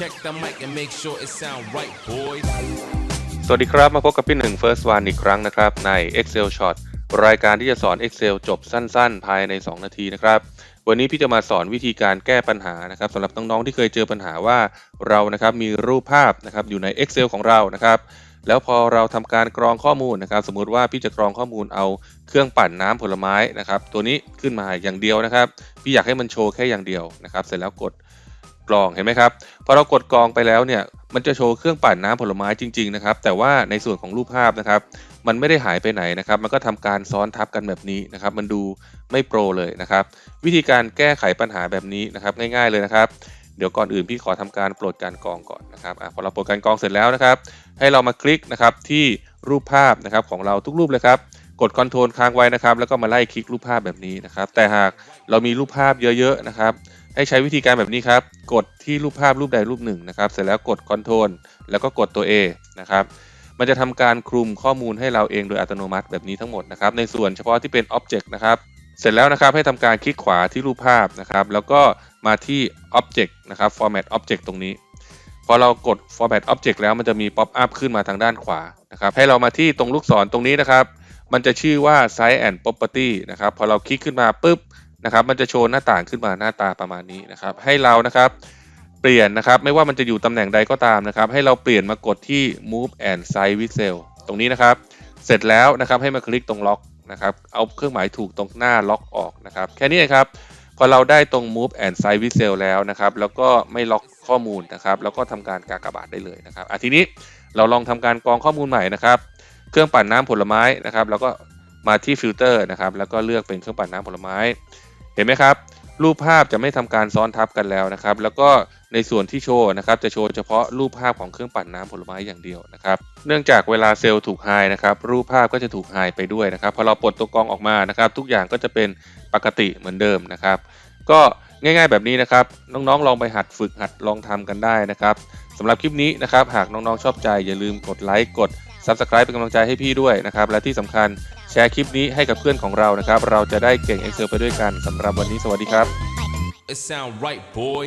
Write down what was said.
Check the mic and make sure it sound right, boys. สวัสดีครับ มาพบกับพี่หนึ่ง First One อีกครั้งนะครับ ใน Excel Short รายการที่จะสอน Excel จบสั้นๆ ภายใน 2 นาทีนะครับ วันนี้พี่จะมาสอนวิธีการแก้ปัญหานะครับสำหรับน้องๆที่เคยเจอปัญหาว่าเรานะครับมีรูปภาพนะครับอยู่ใน Excel ของเรานะครับแล้วพอเราทำการกรองข้อมูลนะครับ สมมุติว่าพี่จะกรองข้อมูลเอาเครื่องปั่นน้ำผลไม้นะครับ ตัวนี้ขึ้นมาอย่างเดียวนะครับ พี่อยากให้มันโชว์แค่อย่างเดียวนะครับ เสร็จแล้วกด กรองเห็นไหมครับพอเรากดกรองไปแล้วเนี่ยมันจะโชว์เครื่องปั่นน้ำผลไม้จริงๆนะครับแต่ว่าในส่วนของรูปภาพนะครับ มันไม่ได้หายไปไหนนะครับ มันก็ทำการซ้อนทับกันแบบนี้นะครับ มันดูไม่โปรเลยนะครับ วิธีการแก้ไขปัญหาแบบนี้นะครับ ง่ายๆเลยนะครับเดี๋ยวก่อนอื่นพี่ขอทำการปลดการกรองก่อนนะครับอพอเราปลดการกรองเสร็จแล้วนะครับ ให้เรามาคลิกนะครับที่รูปภาพนะครับของเราทุกรูปเลยครับ กดคอนโทรลค้างไว้นะครับ แล้วก็มาไล่คลิกรูปภาพแบบนี้นะครับ แต่หากเรามีรูปภาพเยอะๆนะครับ ให้ใช้วิธีการแบบนี้ครับ กดที่รูปภาพรูปใดรูปหนึ่งนะครับ เสร็จแล้วกด Ctrl แล้วก็กดตัว A นะครับมันจะทำการคลุมข้อมูลให้เราเองโดยอัตโนมัติแบบนี้ทั้งหมดนะครับ ในส่วนเฉพาะที่เป็น Object นะครับ เสร็จแล้วนะครับให้ทำการคลิกขวาที่รูปภาพนะครับ แล้วก็มาที่ Object นะครับ Format Object ตรงนี้ พอเรากด Format Object แล้วมันจะมี Pop up ขึ้นมาทางด้านขวานะครับ ให้เรามาที่ตรงลูกศรตรงนี้นะครับ มันจะชื่อว่า Size and Property นะครับ พอเราคลิกขึ้นมาปุ๊บ นะครับมันจะโชว์หน้าต่างขึ้นมาหน้าตาประมาณนี้นะครับ ให้เรานะครับเปลี่ยนนะครับไม่ว่ามันจะอยู่ตำแหน่งใดก็ตามนะครับ ให้เราเปลี่ยนมากดที่ move and size with cell ตรงนี้นะครับ เสร็จแล้วนะครับให้มาคลิกตรงล็อกนะครับเอาเครื่องหมายถูกตรงหน้าล็อกออกนะครับ แค่นี้เองครับพอเราได้ตรง move and size with cell แล้วนะครับ แล้วก็ไม่ล็อกข้อมูลนะครับ แล้วก็ทำการกากบาทได้เลยนะครับอะทีนี้เราลองทำการกรองข้อมูลใหม่นะครับ เครื่องปั่นน้ำผลไม้นะครับ แล้วก็มาที่ฟิลเตอร์นะครับ แล้วก็เลือกเป็นเครื่องปั่นน้ำผลไม้ เห็นไหมครับ รูปภาพจะไม่ทำการซ้อนทับกันแล้วนะครับ แล้วก็ในส่วนที่โชว์นะครับจะโชว์เฉพาะรูปภาพของเครื่องปั่นน้ำผลไม้อย่างเดียวนะครับ เนื่องจากเวลาเซลล์ถูกไฮนะครับรูปภาพก็จะถูกไฮไปด้วยนะครับพอเราปลดตัวกรองออกมานะครับ ทุกอย่างก็จะเป็นปกติเหมือนเดิมนะครับ ก็ง่ายๆแบบนี้นะครับ น้องๆ ลองไปหัดฝึกหัดลองทำกันได้นะครับสำหรับคลิปนี้นะครับ หากน้องๆชอบใจอย่าลืมกดไลค์กด Subscribe เป็นกำลังใจให้พี่ด้วยนะครับ และที่สำคัญแชร์คลิปนี้ให้กับเพื่อนของเรานะครับ เราจะได้เก่ง Excel ไปด้วยกันสำหรับวันนี้สวัสดีครับ It sound right, boy.